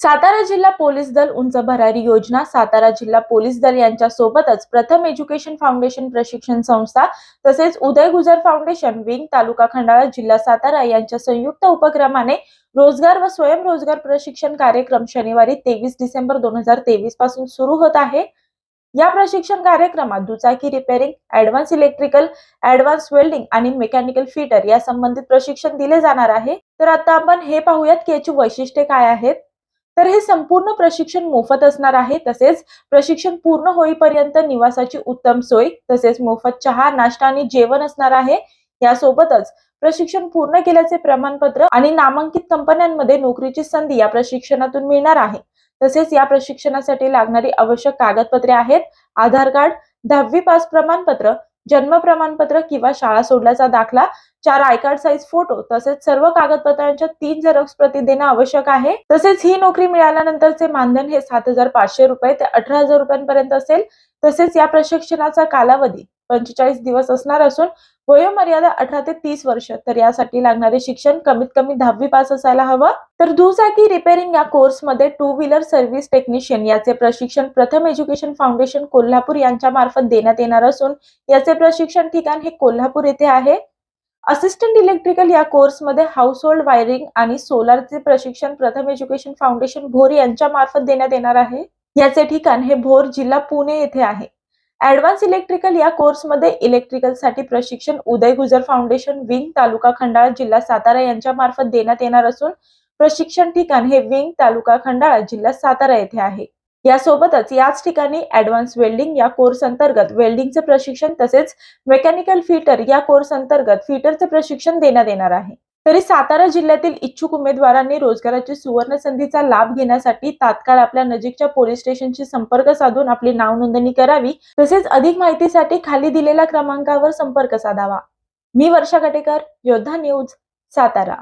सातारा जिल्हा पोलीस दल उंच भरारी योजना सातारा जिल्हा पोलीस दल यांच्या सोबतच प्रथम एज्युकेशन फाउंडेशन प्रशिक्षण संस्था तसेच उदय गुजर फाउंडेशन विंग तालुका खंडाळा जिल्हा सातारा यांच्या संयुक्त उपक्रमाने रोजगार व स्वयंरोजगार प्रशिक्षण कार्यक्रम शनिवारी तेवीस डिसेंबर दोन हजार तेवीसपासून सुरू होत आहे. या प्रशिक्षण कार्यक्रमात दुचाकी repairing advance electrical advance welding आणि मेकॅनिकल फिटर या संबंधित प्रशिक्षण दिले जाणार आहे. तर आता आपण हे पाहूयात की याची वैशिष्ट्ये काय आहेत. तर हे संपूर्ण प्रशिक्षण मोफत असणार आहे. तसेच प्रशिक्षण पूर्ण होईपर्यंत निवासाची उत्तम सोय तसेच मोफत चहा नाश्ता आणि जेवण असणार आहे. यासोबतच प्रशिक्षण पूर्ण केल्याचे प्रमाणपत्र आणि नामांकित कंपन्यांमध्ये नोकरीची संधी या प्रशिक्षणातून मिळणार आहे. तसेच या प्रशिक्षणासाठी लागणारी आवश्यक कागदपत्रे आहेत. आधार कार्ड दहावी पास प्रमाणपत्र जन्म प्रमाणपत्र किंवा शाळा सोडल्याचा दाखला चार आय कार्ड साईज फोटो तसेच सर्व कागदपत्रांच्या तीन झेरॉक्स प्रती देणं आवश्यक आहे. तसेच ही नोकरी मिळाल्यानंतरचे मानधन हे सात हजार पाचशे रुपये ते अठरा हजार रुपयांपर्यंत असेल. तसेच या प्रशिक्षणाचा कालावधी पंचेचाळीस दिवस असणार असून वयोमर्यादा अठरा ते तीस वर्ष. तर यासाठी लागणारे शिक्षण कमीत कमी दहावी पास असायला हवं. तर दुचाकी रिपेअरिंग या कोर्समध्ये टू व्हीलर सर्व्हिस टेक्निशियन याचे प्रशिक्षण प्रथम एज्युकेशन फाउंडेशन कोल्हापूर यांच्या मार्फत देण्यात येणार असून याचे प्रशिक्षण ठिकाण हे कोल्हापूर येथे आहे. असिस्टंट इलेक्ट्रिकल या कोर्समध्ये हाऊस होल्ड वायरिंग आणि सोलारचे प्रशिक्षण प्रथम एज्युकेशन फाउंडेशन भोर यांच्या मार्फत देण्यात येणार आहे. याचे ठिकाण हे भोर जिल्हा पुणे येथे आहे. ऍडव्हान्स इलेक्ट्रिकल या कोर्समध्ये इलेक्ट्रिकलसाठी प्रशिक्षण उदय गुजर फाउंडेशन विंग तालुका खंडाळा जिल्हा सातारा यांच्या मार्फत देण्यात येणार असून प्रशिक्षण ठिकाण हे विंग तालुका खंडाळा जिल्हा सातारा येथे आहे. यासोबतच याच ठिकाणी ऍडव्हान्स वेल्डिंग या कोर्स अंतर्गत वेल्डिंगचे प्रशिक्षण तसेच मेकॅनिकल फिटर या कोर्स अंतर्गत फिटरचे प्रशिक्षण देण्यात येणार आहे. तरी सातारा जिल्ह्यातील इच्छुक उमेदवारांनी रोजगाराची सुवर्ण संधीचा लाभ घेण्यासाठी तात्काळ आपल्या नजीकच्या पोलीस स्टेशनशी संपर्क साधून आपली नाव नोंदणी करावी तसेच अधिक माहितीसाठी खाली दिलेल्या क्रमांकावर संपर्क साधावा. मी वर्षा कटेकर योद्धा न्यूज सातारा.